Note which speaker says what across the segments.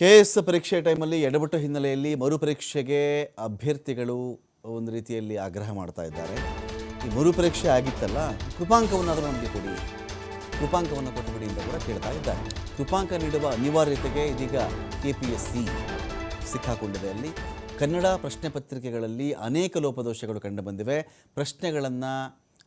Speaker 1: K S ಪರೀಕ್ಷೆ ಟೈಮಲ್ಲಿ ಎಡವಟ್ಟು ಹಿನ್ನೆಲೆಯಲ್ಲಿ ಮರುಪರೀಕ್ಷೆಗೆ ಅಭ್ಯರ್ಥಿಗಳು ಒಂದು ರೀತಿಯಲ್ಲಿ ಆಗ್ರಹ ಮಾಡ್ತಾ ಇದ್ದಾರೆ. ಈ ಮರುಪರೀಕ್ಷೆ ಆಗಿತ್ತಲ್ಲ ಕೃಪಾಂಕವನ್ನಾದರೂ ನಮಗೆ ಕೊಡಿ. ಕೃಪಾಂಕವನ್ನು ಕೊಟ್ಟುಬಿಡಿ ಅಂತ ಕೂಡ ಕೇಳ್ತಾ ಇದ್ದಾರೆ. ಕೃಪಾಂಕ ನೀಡುವ ಅನಿವಾರ್ಯತೆಗೆ ಇದೀಗ ಕೆ ಪಿ ಎಸ್ ಸಿ ಸಿಕ್ಕಾಕೊಂಡಿದೆ ಅಲ್ಲಿ. ಕನ್ನಡ ಪ್ರಶ್ನೆ ಪತ್ರಿಕೆಗಳಲ್ಲಿ ಅನೇಕ ಲೋಪದೋಷಗಳು ಕಂಡುಬಂದಿವೆ ಪ್ರಶ್ನೆಗಳನ್ನು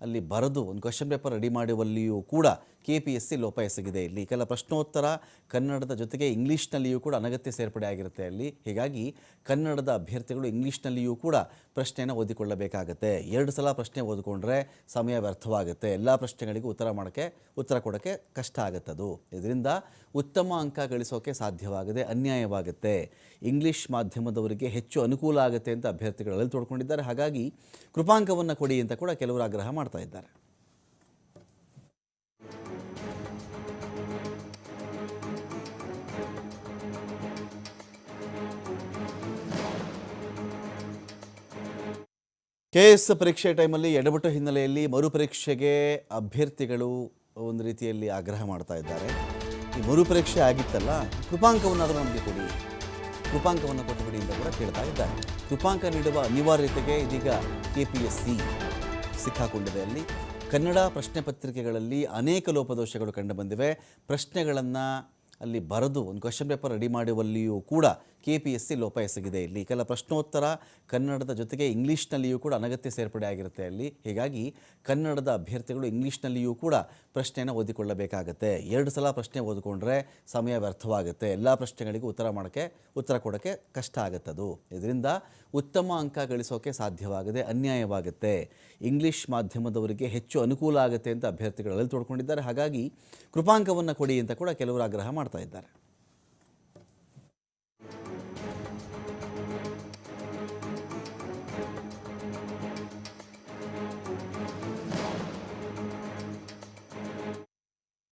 Speaker 1: ಅಲ್ಲಿ ಬರೆದು ಒಂದು ಕ್ವಶನ್ ಪೇಪರ್ ರೆಡಿ ಮಾಡುವಲ್ಲಿಯೂ ಕೂಡ ಕೆ ಪಿ ಎಸ್ ಸಿ ಲೋಪ ಎಸಗಿದೆ. ಇಲ್ಲಿ ಕೆಲ ಪ್ರಶ್ನೋತ್ತರ ಕನ್ನಡದ ಜೊತೆಗೆ ಇಂಗ್ಲೀಷ್ನಲ್ಲಿಯೂ ಕೂಡ ಅನಗತ್ಯ ಸೇರ್ಪಡೆ ಆಗಿರುತ್ತೆ ಅಲ್ಲಿ. ಹೀಗಾಗಿ ಕನ್ನಡದ ಅಭ್ಯರ್ಥಿಗಳು ಇಂಗ್ಲೀಷ್ನಲ್ಲಿಯೂ ಕೂಡ ಪ್ರಶ್ನೆಯನ್ನು ಓದಿಕೊಳ್ಳಬೇಕಾಗತ್ತೆ. ಎರಡು ಸಲ ಪ್ರಶ್ನೆ ಓದಿಕೊಂಡ್ರೆ ಸಮಯ ವ್ಯರ್ಥವಾಗುತ್ತೆ. ಎಲ್ಲ ಪ್ರಶ್ನೆಗಳಿಗೂ ಉತ್ತರ ಮಾಡೋಕ್ಕೆ, ಉತ್ತರ ಕೊಡೋಕ್ಕೆ ಕಷ್ಟ ಆಗುತ್ತದು. ಇದರಿಂದ ಉತ್ತಮ ಅಂಕ ಗಳಿಸೋಕೆ ಸಾಧ್ಯವಾಗದೆ ಅನ್ಯಾಯವಾಗುತ್ತೆ. ಇಂಗ್ಲೀಷ್ ಮಾಧ್ಯಮದವರಿಗೆ ಹೆಚ್ಚು ಅನುಕೂಲ ಆಗುತ್ತೆ ಅಂತ ಅಭ್ಯರ್ಥಿಗಳು ಅಲ್ಲಿ ತೋಡ್ಕೊಂಡಿದ್ದಾರೆ. ಹಾಗಾಗಿ ಕೃಪಾಂಕವನ್ನು ಕೊಡಿ ಅಂತ ಕೂಡ ಕೆಲವರು ಆಗ್ರಹ ಮಾಡ್ತಾ ಇದ್ದಾರೆ. ಕೆ ಎಸ್ ಪರೀಕ್ಷೆ ಟೈಮಲ್ಲಿ ಎಡಬಿಟ್ಟು ಹಿನ್ನೆಲೆಯಲ್ಲಿ ಮರುಪರೀಕ್ಷೆಗೆ ಅಭ್ಯರ್ಥಿಗಳು ಒಂದು ರೀತಿಯಲ್ಲಿ ಆಗ್ರಹ ಮಾಡ್ತಾ ಇದ್ದಾರೆ. ಈ ಮರುಪರೀಕ್ಷೆ ಆಗಿತ್ತಲ್ಲ, ಕೃಪಾಂಕವನ್ನಾದರೂ ನಮಗೆ ಕೊಡಿ. ಕೃಪಾಂಕವನ್ನು ಕೊಟ್ಟುಬಿಡಿ ಅಂತ ಕೂಡ ಕೇಳ್ತಾ ಇದ್ದಾರೆ. ಕೃಪಾಂಕ ನೀಡುವ ಅನಿವಾರ್ಯತೆಗೆ ಇದೀಗ ಕೆ ಪಿ ಎಸ್ ಸಿ ಸಿಕ್ಕಾಕೊಂಡಿದೆ ಅಲ್ಲಿ ಕನ್ನಡ ಪ್ರಶ್ನೆ ಪತ್ರಿಕೆಗಳಲ್ಲಿ ಅನೇಕ ಲೋಪದೋಷಗಳು ಕಂಡುಬಂದಿವೆ ಪ್ರಶ್ನೆಗಳನ್ನು ಅಲ್ಲಿ ಬರೆದು, ಒಂದು ಕ್ವಶನ್ ಪೇಪರ್ ರೆಡಿ ಮಾಡುವಲ್ಲಿಯೂ ಕೂಡ ಕೆ ಪಿ ಎಸ್ ಸಿ ಲೋಪ ಎಸಗಿದೆ. ಇಲ್ಲಿ ಕೆಲ ಪ್ರಶ್ನೋತ್ತರ ಕನ್ನಡದ ಜೊತೆಗೆ ಇಂಗ್ಲೀಷ್ನಲ್ಲಿಯೂ ಕೂಡ ಅನಗತ್ಯ ಸೇರ್ಪಡೆ ಆಗಿರುತ್ತೆ ಅಲ್ಲಿ. ಹೀಗಾಗಿ ಕನ್ನಡದ ಅಭ್ಯರ್ಥಿಗಳು ಇಂಗ್ಲೀಷ್ನಲ್ಲಿಯೂ ಕೂಡ ಪ್ರಶ್ನೆಯನ್ನು ಓದಿಕೊಳ್ಳಬೇಕಾಗತ್ತೆ. ಎರಡು ಸಲ ಪ್ರಶ್ನೆ ಓದಿಕೊಂಡ್ರೆ ಸಮಯ ವ್ಯರ್ಥವಾಗುತ್ತೆ. ಎಲ್ಲ ಪ್ರಶ್ನೆಗಳಿಗೂ ಉತ್ತರ ಮಾಡೋಕ್ಕೆ ಉತ್ತರ ಕೊಡೋಕ್ಕೆ ಕಷ್ಟ ಆಗುತ್ತದು. ಇದರಿಂದ ಉತ್ತಮ ಅಂಕ ಗಳಿಸೋಕೆ ಸಾಧ್ಯವಾಗದೆ ಅನ್ಯಾಯವಾಗುತ್ತೆ. ಇಂಗ್ಲೀಷ್ ಮಾಧ್ಯಮದವರಿಗೆ ಹೆಚ್ಚು ಅನುಕೂಲ ಆಗುತ್ತೆ ಅಂತ ಅಭ್ಯರ್ಥಿಗಳಲ್ಲಿ ತೋಡ್ಕೊಂಡಿದ್ದಾರೆ. ಹಾಗಾಗಿ ಕೃಪಾಂಕವನ್ನು ಕೊಡಿ ಅಂತ ಕೂಡ ಕೆಲವರು ಆಗ್ರಹ ಮಾಡ್ತಾ ಇದ್ದಾರೆ.